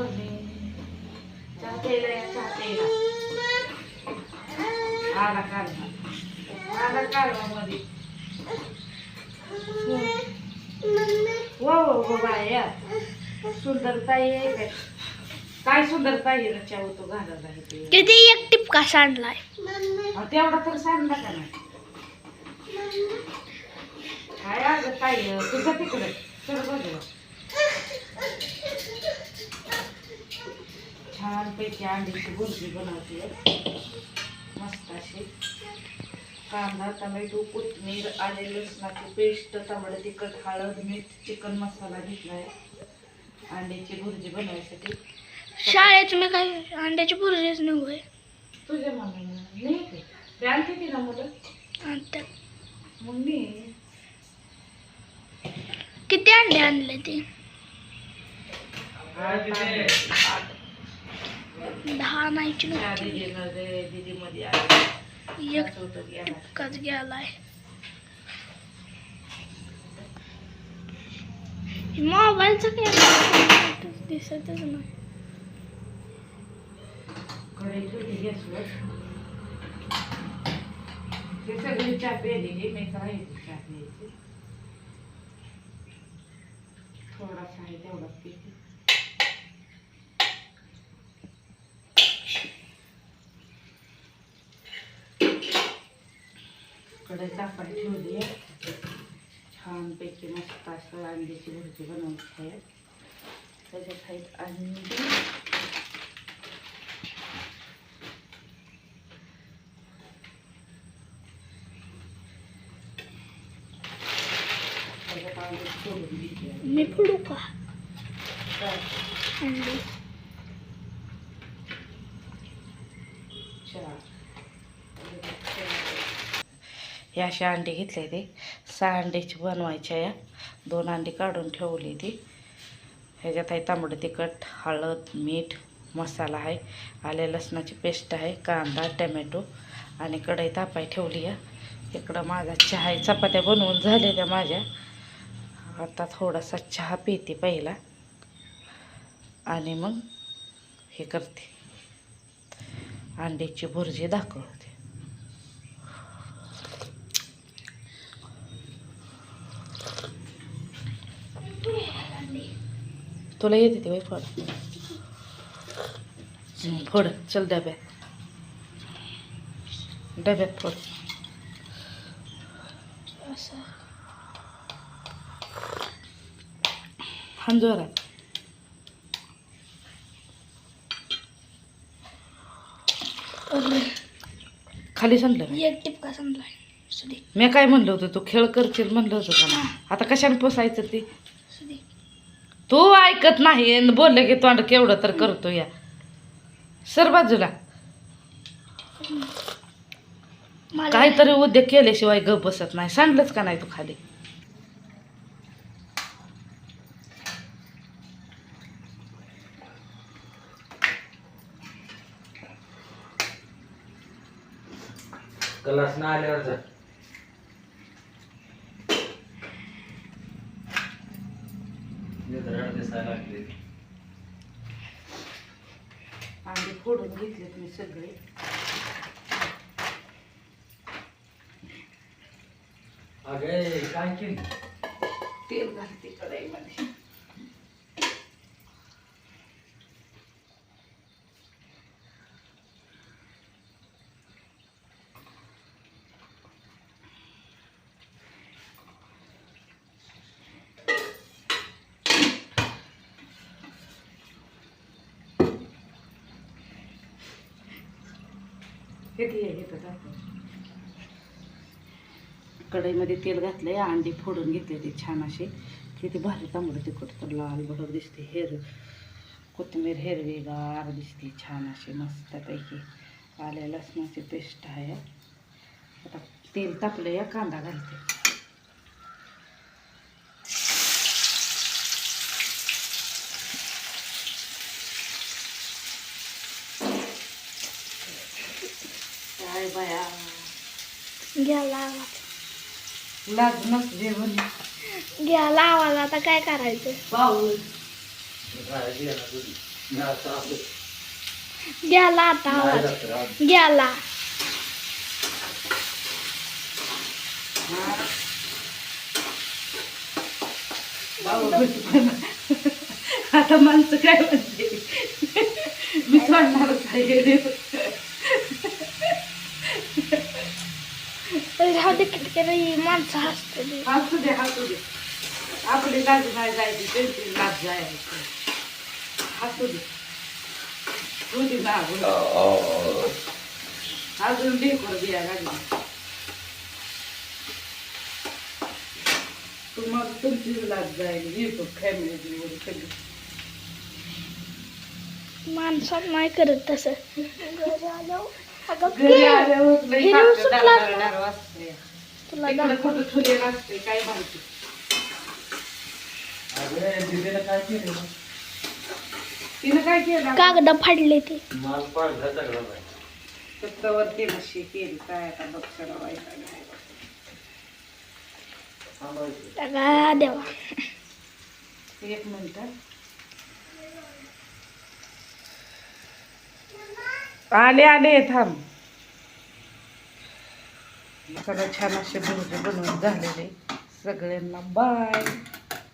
चहा प्यायला या चहा प्यायला आला कालवा आला कालवा मध्ये. हो हो हो बाय. या सुंदरताई आहे काय काय सुंदरताई आहे ना चहा तो घालायला आहे ते? किती एक टिपका सांडलाय. तेवढा तर सांग का नाही? काय अगं ताई? तुझं तिकडे. चल बाजूला पैकी अंड्याची बुर्जी बनवते. मस्त अशी. कांदा टमॅटो कोथिंबीर आले लसणाची पेस्ट टमाटर तिखट हळद मीठ चिकन मसाला घेतलाय. अंड्याची भुर्जी बनवायसाठी. शाळेत मी काय अंड्याची बुर्जीच निघू तुझ्या मम्मीनं नाही ते ते आणते ना मुलं? आणतात मग मी किती अंडे आणले ते? दहा आणायची नव्हती. एक. टिपकाच गेलाय मोबाईलचं काय दिसतच नाही. सगळी चहा प्यायलेली मी चहा प्यायची थोडासा आहे तेवढाच पिते कढई तापाय ठेवली आहे छानपैकी मस्त असं अंड्याची भुर्जी बनवली आहे त्याच्यात आहेत अंडी. मी फोडू का तर अंडे चार. हे असे अंडे घेतले ते. सहा अंड्याची बनवायच्या या दोन अंडी काढून ठेवली ती. ह्याच्यात आहे तांबडं तिखट हळद मीठ मसाला आहे. आले लसणाची पेस्ट आहे कांदा टमॅटो आणि कढई तापाय ठेवली आहे. इकडं माझा चहा आहे. चपात्या बनवून झालेल्या माझ्या. आता थोडासा चहा पिते पहिला. आणि मग हे करते. अंड्याची भुर्जी दाखव. तुला येते ते बाई फोड. फोड चल डब्यात. डब्यात फोड. अरे, खाली सांडलं मी. एक टिपका मी काय म्हणलं होतं तू खेळ करशील म्हणलं होतं का? आता कशाने पोसायचं ते? तू ऐकत नाही आणि बोललं की तोंड केवढं तर करतो या. सर बाजूला. काहीतरी उद्योग केल्याशिवाय गप बसत नाही. सांडलंच का नाही तू खाली? क्लास ना आल्यावर जा. निद्रा दिसायला लागली. अंडे फोडून घेतलेत मी सगळे. अगे काय केलं? तेल घालते कढईमध्ये कढईमध्ये तेल घातले अंडी फोडून घेतले ते छान असे. किती भारी तांबडं तिखट तर लाल बडक दिसते हेर कोथिंबीर हिरवीगार दिसते छान अशी मस्तपैकी आल्या लसणाची पेस्ट आहे. आता तेल तापलं या कांदा घालते. काय बाया. घ्यायला आवाज लाज घ्यायला आवाज आता काय करायचं? पाऊस नाही, आता आवाज. पण. आता माणसं काय म्हणते? मी सोडणारच आहे. राहू दे किती माणसं हसते हसू दे हसू दे. आपली लाज नाही जायची त्यांची लाज जायची हसू दे. ना दे. अजून ढेकूर बिया लागली तुम्हाला तुमचीच लाज जाईल. युट्यूब फॅमिली सगळी. माणसात नाही करत तसं. घरी आल्यावर घरी के, आल्यावर लई हिरवं. तुला दाखव असते काय माहिती. अगं, काय केलं मग? तिनं काय केलं? कागद फाडले ते. माल पाडला सगळा बाई. त्यावर केलं शे केली काय आता बघ सगळं वाईट देवा. एक मिनिट आले आले थांब. सगळं छान असे भुर्जे बनवून झालेले. सगळ्यांना बाय